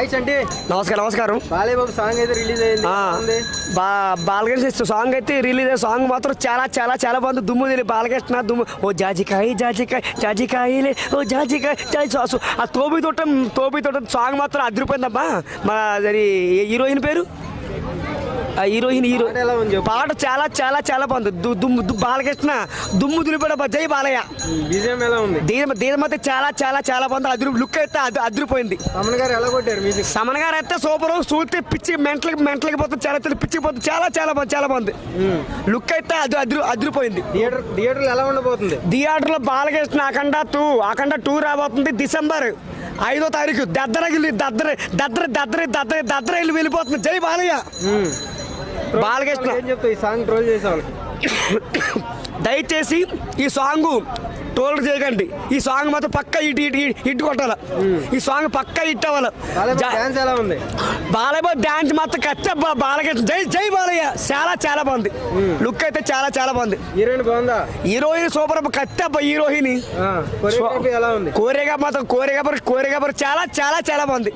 Hi నమస్కారం నమస్కారం. Balebabu song అయితే రిలీజ్ అయింది. బా బాలకృష్ణ సాంగ్ అయితే రిలీజ్ అయ్యే సాంగ్ మాత్రం చాలా చాలా చాలా బాగుంది. దుమ్ము తెలియ బాలకృష్ణ దుమ్ము. ఓ జాజికాయ జాజికాయ జాజికాయలే ఓ జాజికాయ జాజి సాసు ఆ తోబి తోటం తోబి తోటం సాంగ్ మాత్రం అదిరిపోయిందమ్మా మా అది హీరోయిన్ పేరు? Heroine hero. పాట చాలా చాలా చాలా బాగుంది. దుమ్ము బాలకృష్ణ. దుమ్ము దులిపడ జై బాలయ్య. బీజేం ఎలా ఉంది? దీని దీని అయితే చాలా చాలా చాలా బాగుంది. అదిరి లుక్ అయితే అది అదిరిపోయింది. తమన్ గారు ఎలా కొట్టారు మ్యూజిక్? సమన్ గారు అయితే సూపర్. చూస్తే పిచ్చి మెంటలకి మెంటలకి పోతుంది చాలా పిచ్చికి పోతుంది. చాలా చాలా బాగుంది చాలా బాగుంది. లుక్ అయితే అది అదిరి అదిరిపోయింది. థియేటర్ థియేటర్లో ఎలా ఉండబోతుంది? థియేటర్లో బాలకృష్ణ అఖండ టూ అఖండ టూ రాబోతుంది డిసెంబర్ ఐదో తారీఖు. దద్దరగిలి దద్దర దద్దర దద్దర దద్దర దద్దర వెళ్ళి వెళ్ళిపోతుంది. జై బాలయ్య. బాలకృష్ణ. ఏం చెప్తావు? ఈ సాంగ్ ట్రోల్ చేసే వాళ్ళకి. దయచేసి ఈ సాంగ్ టోల్ చేయకండి. ఈ సాంగ్ మాత్రం పక్క ఇటు ఇటు ఇటు కొట్టాల? ఈ సాంగ్ పక్క ఇట్ అవ్వాలి? డాన్స్ ఎలా ఉంది? బాలయ్య డాన్స్ మాత్రం కచ్చ బాలకృష్ణ. జై జై బాలయ్య. చాలా చాలా బాగుంది. లుక్ అయితే చాలా చాలా బాగుంది. హీరోయిన్ బాగుందా? హీరోయిన్ సూపర్ కచ్చ హీరోయిన్ కొరియోగ్రఫీ ఎలా ఉంది? కోరేగా మాత్రం కోరేగా కోరేగా చాలా చాలా చాలా బాగుంది.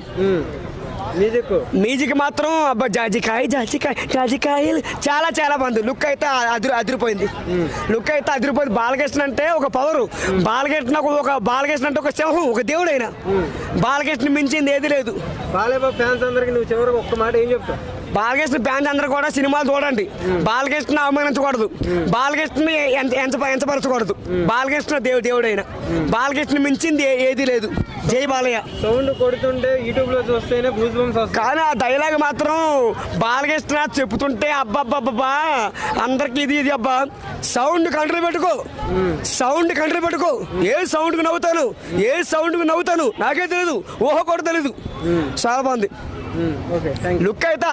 మ్యూజిక్ మ్యూజిక్ మాత్రం అబ్బా జాజికాయ జాజికాయ జాజికాయలు చాలా చాలా బాగుంది లుక్ అయితే అదిరి అదిరిపోయింది. లుక్ అయితే అదిరిపోయింది. బాలకృష్ణ అంటే ఒక పవర్ బాలకృష్ణ ఒక- బాలకృష్ణ అంటే ఒక సింహం ఒక దేవుడు ఆయన బాలకృష్ణ మించింది ఏది లేదు. బాలేబాబు ఫ్యాన్స్ అందరికి నువ్వు చివరికి ఒక్క మాట ఏం చెప్తావు? బాలకృష్ణ ఫ్యాన్స్ అందరూ కూడా సినిమాలు చూడండి. బాలకృష్ణ అవమానించకూడదు. బాలకృష్ణ ఎంచపరచకూడదు. బాలకృష్ణ దేవు దేవుడైన. బాలకృష్ణ మించింది ఏది లేదు. జై బాలయ్య. సౌండ్ కొడుతుంటే యూట్యూబ్లో చూస్తేనే కానీ ఆ డైలాగ్ మాత్రం బాలకృష్ణ చెప్తుంటే అబ్బబ్బబ్బబ్బా అందరికి ఇది ఇది అబ్బా. సౌండ్ కంట్రోల్ పెట్టుకో. సౌండ్ కంట్రోల్ పెట్టుకో. ఏ సౌండ్కి నవ్వుతాను? ఏ సౌండ్కి నవ్వుతాను? నాకే తెలియదు ఊహ కూడా తెలియదు చాలా బాగుంది. లుక్ అయితే